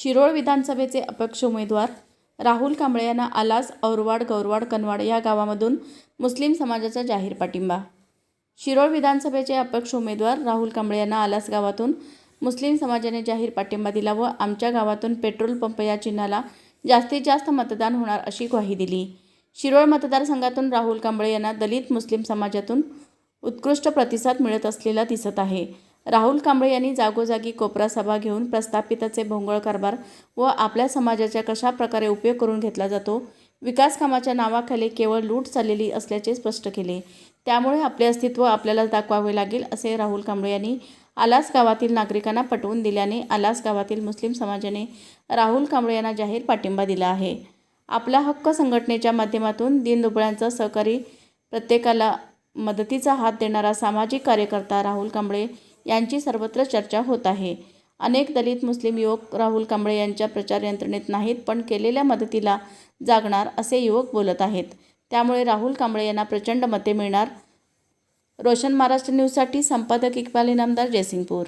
शिरोळ विधानसभेचे अपक्ष उमेदवार राहुल कांबळे यांना आलास औरवाड गौरवाड कनवाड या गावामधून मुस्लिम समाजाचा जाहीर पाठिंबा. शिरोळ विधानसभेचे अपक्ष उमेदवार राहुल कांबळे यांना आलास गावातून मुस्लिम समाजाने जाहीर पाठिंबा दिला व आमच्या गावातून पेट्रोल पंप या चिन्हाला जास्तीत जास्त मतदान होणार अशी ग्वाही दिली. शिरोळ मतदारसंघातून राहुल कांबळे यांना दलित मुस्लिम समाजातून उत्कृष्ट प्रतिसाद मिळत असलेला दिसत आहे. राहुल कांबळे यांनी जागोजागी कोपरा सभा घेऊन प्रस्थापिताचे भोंगळ कारभार व आपल्या समाजाच्या कशा प्रकारे उपयोग करून घेतला जातो विकास कामाच्या नावाखाली केवळ लूट चाललेली असल्याचे स्पष्ट केले. त्यामुळे आपले अस्तित्व आपल्याला दाखवावे लागेल असे राहुल कांबळे यांनी आलास गावातील नागरिकांना पटवून दिल्याने आलास गावातील मुस्लिम समाजाने राहुल कांबळे यांना जाहीर पाठिंबा दिला आहे. आपला हक्क संघटनेच्या माध्यमातून दीनदुबळ्यांचा सहकारी प्रत्येकाला मदतीचा हात देणारा सामाजिक कार्यकर्ता राहुल कांबळे यांची सर्वत्र चर्चा होत आहे. अनेक दलित मुस्लिम युवक राहुल कांबळे यांच्या प्रचार यंत्रणेत नाहीत पण केलेल्या मदतीला जागणार असे युवक बोलत आहेत. त्यामुळे राहुल कांबळे यांना प्रचंड मते मिळणार. रोशन महाराष्ट्र न्यूजसाठी संपादक इक्बाल इनामदार जयसिंगपूर.